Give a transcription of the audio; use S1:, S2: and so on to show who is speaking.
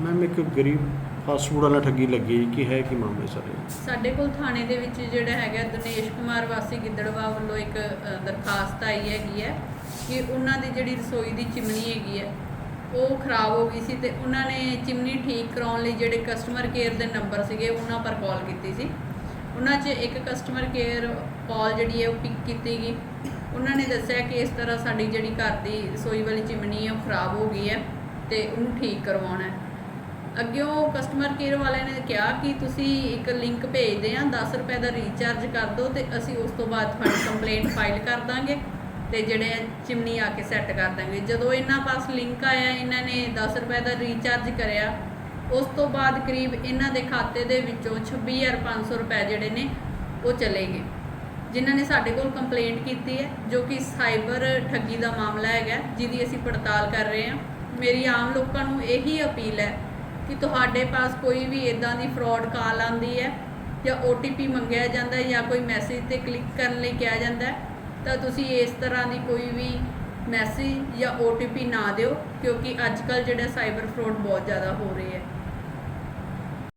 S1: Ma'am ਇੱਕ ਗਰੀਬ fast food ਵਾਲਾ ਠੱਗੀ ਲੱਗੀ ਕੀ ਹੈ ਕੀ ਮਾਮਲਾ ਸਰ?
S2: ਸਾਡੇ ਕੋਲ ਥਾਣੇ ਦੇ ਵਿੱਚ ਜਿਹੜਾ ਹੈਗਾ ਦਿਨੇਸ਼ ਕੁਮਾਰ ਵਾਸੀ ਗਿੱਦੜਵਾ ਵੱਲੋਂ ਇੱਕ ਅ, ਦਰਖਾਸਤ ਆਈ ਹੈਗੀ ਹੈ ਕਿ ਉਹਨਾਂ ਦੀ ਜਿਹੜੀ ਰਸੋਈ ਦੀ ਚਿਮਨੀ ਹੈਗੀ ਹੈ ਉਹ ਖਰਾਬ ਹੋ ਗਈ ਸੀ ਤੇ ਉਹਨਾਂ ਨੇ ਚਿਮਨੀ ਠੀਕ ਕਰਾਉਣ ਲਈ ਜਿਹੜੇ ਕਸਟਮਰ ਕੇਅਰ ਦੇ ਨੰਬਰ ਸੀਗੇ ਉਹਨਾਂ ਪਰ ਕਾਲ ਕੀਤੀ ਸੀ। ਉਹਨਾਂ 'ਚ ਇੱਕ ਕਸਟਮਰ ਕੇਅਰ ਕਾਲ ਜਿਹੜੀ ਹੈ ਉਹ ਪਿਕ ਕੀਤੀ ਗਈ। ਉਹਨਾਂ ਨੇ ਦੱਸਿਆ ਕਿ ਇਸ ਤਰ੍ਹਾਂ ਸਾਡੀ ਜਿਹੜੀ ਘਰ ਦੀ ਰਸੋਈ ਵਾਲੀ ਚਿਮਨੀ ਹੈ ਉਹ ਖਰਾਬ ਹੋ ਗਈ ਹੈ ਤੇ ਉਹਨੂੰ ਠੀਕ ਕਰਵਾਉਣਾ ਹੈ। ਅੱਗੇ ਉਹ ਕਸਟਮਰ ਕੇਅਰ ਵਾਲਿਆਂ ਨੇ ਕਿਹਾ ਕਿ ਤੁਸੀਂ ਇੱਕ ਲਿੰਕ ਭੇਜਦੇ ਆ 10 ਰੁਪਏ ਦਾ ਰੀਚਾਰਜ ਕਰ ਦਿਓ ਤੇ ਅਸੀਂ ਉਸ ਤੋਂ ਬਾਅਦ ਤੁਹਾਡੀ ਕੰਪਲੇਂਟ ਫਾਈਲ ਕਰ ਦਾਂਗੇ ਤੇ ਜਿਹੜੇ ਆ ਚਿਮਨੀ ਆ ਕੇ ਸੈੱਟ ਕਰ ਦਾਂਗੇ। ਜਦੋਂ ਇਹਨਾਂ ਪਾਸ ਲਿੰਕ ਆਇਆ, ਇਹਨਾਂ ਨੇ 10 ਰੁਪਏ ਦਾ ਰੀਚਾਰਜ ਕਰਿਆ, ਉਸ ਤੋਂ ਬਾਅਦ ਕਰੀਬ ਇਹਨਾਂ ਦੇ ਖਾਤੇ ਦੇ ਵਿੱਚੋਂ 26500 ਰੁਪਏ ਜਿਹੜੇ ਨੇ, ਉਹ ਚਲੇ ਗਏ। ਜਿਨ੍ਹਾਂ ਨੇ ਸਾਡੇ ਕੋਲ ਕੰਪਲੇਂਟ ਕੀਤੀ ਹੈ, ਜੋ ਕਿ ਸਾਈਬਰ ਠੱਗੀ ਦਾ ਮਾਮਲਾ ਹੈਗਾ, ਜਿਹਦੀ ਅਸੀਂ ਪੜਤਾਲ ਕਰ ਰਹੇ ਹਾਂ। ਮੇਰੀ ਆਮ ਲੋਕਾਂ ਨੂੰ ਇਹੀ ਅਪੀਲ ਹੈ ਕਿ ਤੁਹਾਡੇ ਪਾਸ ਕੋਈ ਵੀ ਇਦਾਂ ਦੀ ਫਰਾਡ ਕਾਲ ਆਂਦੀ ਹੈ ਜਾਂ OTP ਮੰਗਿਆ ਜਾਂਦਾ ਹੈ ਜਾਂ ਕੋਈ ਮੈਸੇਜ ਤੇ ਕਲਿੱਕ ਕਰਨ ਲਈ ਕਿਹਾ ਜਾਂਦਾ ਹੈ, ਤਾਂ ਤੁਸੀਂ ਇਸ ਤਰ੍ਹਾਂ ਦੀ ਕੋਈ ਵੀ ਮੈਸੇਜ ਜਾਂ OTP ਨਾ ਦਿਓ ਕਿਉਂਕਿ ਅੱਜ ਕੱਲ ਜਿਹੜਾ ਸਾਈਬਰ ਫਰਾਡ ਬਹੁਤ ਜ਼ਿਆਦਾ ਹੋ ਰਹੇ ਹੈ।